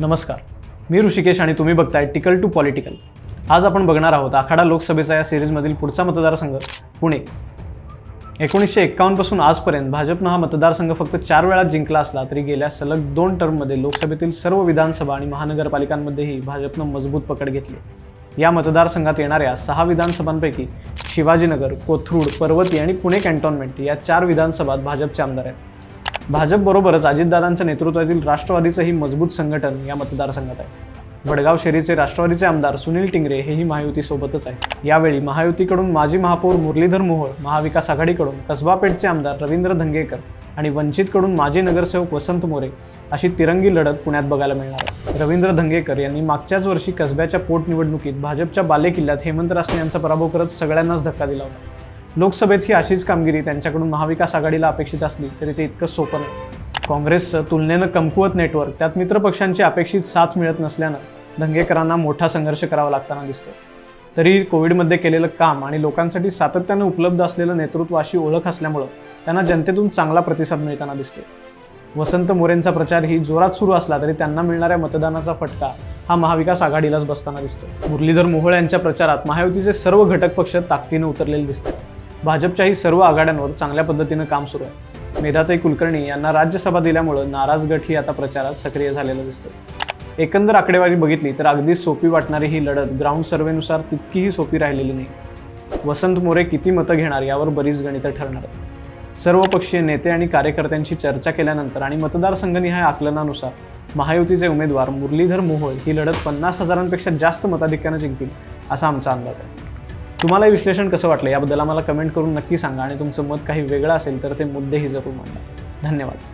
नमस्कार. मी ऋषिकेश आणि तुम्ही बघताय टिकल टू पॉलिटिकल. आज आपण बघणार आहोत आखाडा लोकसभेचा या सिरीजमधील पुढचा मतदारसंघ पुणे. एकोणीसशे एक्कावन्नपासून आजपर्यंत भाजपनं हा मतदारसंघ फक्त चार वेळा जिंकला असला तरी गेल्या सलग दोन टर्ममध्ये लोकसभेतील सर्व विधानसभा आणि महानगरपालिकांमध्येही भाजपनं मजबूत पकड घेतली. या मतदारसंघात येणाऱ्या सहा विधानसभांपैकी शिवाजीनगर कोथरूड पर्वती आणि पुणे कॅन्टोन्मेंट या चार विधानसभात भाजपचे आमदार आहेत. भाजपबरोबरच अजितदादांच्या नेतृत्वातील राष्ट्रवादीचंही मजबूत संघटन या मतदारसंघात आहे. वडगाव शेरीचे राष्ट्रवादीचे आमदार सुनील टिंगरे हेही महायुतीसोबतच आहे यावेळी महायुतीकडून माजी महापौर मुरलीधर मोहोळ महाविकास आघाडीकडून कसबापेठचे आमदार रवींद्र धंगेकर आणि वंचितकडून माजी नगरसेवक वसंत मोरे अशी तिरंगी लढत पुण्यात बघायला मिळणार आहे. रवींद्र धंगेकर यांनी मागच्याच वर्षी कसब्याच्या पोटनिवडणुकीत भाजपच्या बालेकिल्ल्यात हेमंत रासने यांचा पराभव करत सगळ्यांनाच धक्का दिला होता. लोकसभेत ही अशीच कामगिरी त्यांच्याकडून महाविकास आघाडीला अपेक्षित असली तरी ते इतकं सोपं नाही. काँग्रेसचं तुलनेनं कमकुवत नेटवर्क त्यात मित्रपक्षांची अपेक्षित साथ मिळत नसल्यानं दंगेकरांना मोठा संघर्ष करावा लागताना दिसतो तरी कोविडमध्ये केलेलं काम आणि लोकांसाठी सातत्यानं उपलब्ध असलेलं नेतृत्व अशी ओळख असल्यामुळं त्यांना जनतेतून चांगला प्रतिसाद मिळताना दिसतो वसंत मोरेंचा प्रचार ही जोरात सुरू असला तरी त्यांना मिळणाऱ्या मतदानाचा फटका हा महाविकास आघाडीलाच बसताना दिसतो मुरलीधर मोहोळ यांच्या प्रचारात महायुतीचे सर्व घटक पक्ष ताकदीनं उतरलेले दिसतात भाजपच्याही सर्व आघाड्यांवर चांगल्या पद्धतीनं काम सुरू आहे. मेधाताई कुलकर्णी यांना राज्यसभा दिल्यामुळं नाराज गट ही आता प्रचारात सक्रिय झालेला दिसतो एकंदर आकडेवारी बघितली तर अगदी सोपी वाटणारी ही लढत ग्राउंड सर्व्हेनुसार तितकीही सोपी राहिलेली नाही. वसंत मोरे किती मतं घेणार यावर बरीच गणितं ठरणार आहेत. सर्व पक्षीय नेते आणि कार्यकर्त्यांशी चर्चा केल्यानंतर आणि मतदारसंघनिहाय आकलनानुसार महायुतीचे उमेदवार मुरलीधर मोहोळ ही लढत पन्नास हजारांपेक्षा जास्त मताधिक्यानं जिंकतील असा आमचा अंदाज आहे. तुम्हाला विश्लेषण कसं वाटलं? याबद्दल आम्हाला कमेंट करून नक्की सांगा आणि तुमचं मत काही वेगळं असेल तर ते मुद्देही जरूर मांडा. धन्यवाद.